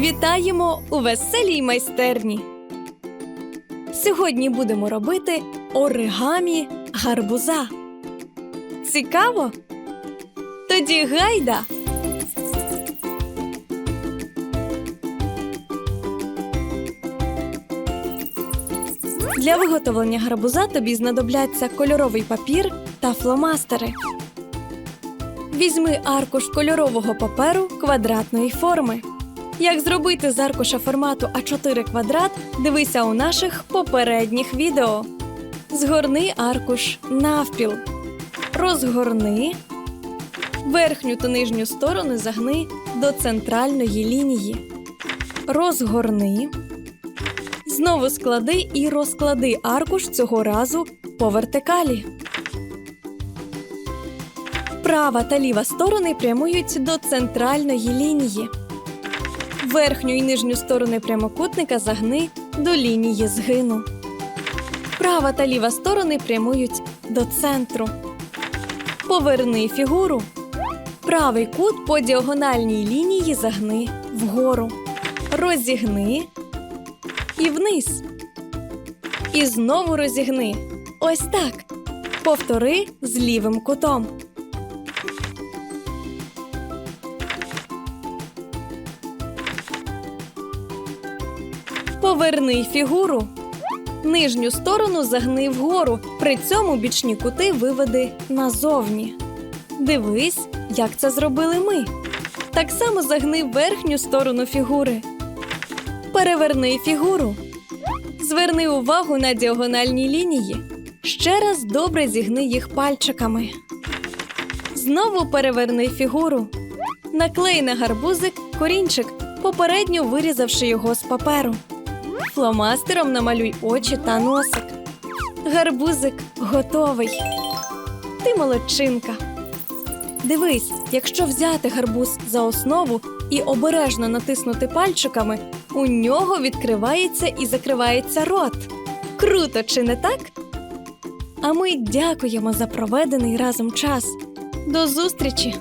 Вітаємо у веселій майстерні. Сьогодні будемо робити оригамі гарбуза. Цікаво? Тоді гайда! Для виготовлення гарбуза тобі знадобляться кольоровий папір та фломастери. Візьми аркуш кольорового паперу квадратної форми. Як зробити з аркуша формату А4 квадрат, дивися у наших попередніх відео. Згорни аркуш навпіл. Розгорни. Верхню та нижню сторони загни до центральної лінії. Розгорни. Знову склади і розклади аркуш цього разу по вертикалі. Права та ліва сторони прямують до центральної лінії. Верхню і нижню сторони прямокутника загни до лінії згину. Права та ліва сторони прямують до центру. Поверни фігуру. Правий кут по діагональній лінії загни вгору. Розігни і вниз. І знову розігни. Ось так. Повтори з лівим кутом. Поверни фігуру. Нижню сторону загни вгору. При цьому бічні кути виведи назовні. Дивись, як це зробили ми. Так само загни верхню сторону фігури. Переверни фігуру. Зверни увагу на діагональні лінії. Ще раз добре зігни їх пальчиками. Знову переверни фігуру. Наклей на гарбузик корінчик, попередньо вирізавши його з паперу. Фломастером намалюй очі та носик. Гарбузик готовий. Ти молодчинка. Дивись, якщо взяти гарбуз за основу і обережно натиснути пальчиками, у нього відкривається і закривається рот. Круто, чи не так? А ми дякуємо за проведений разом час. До зустрічі!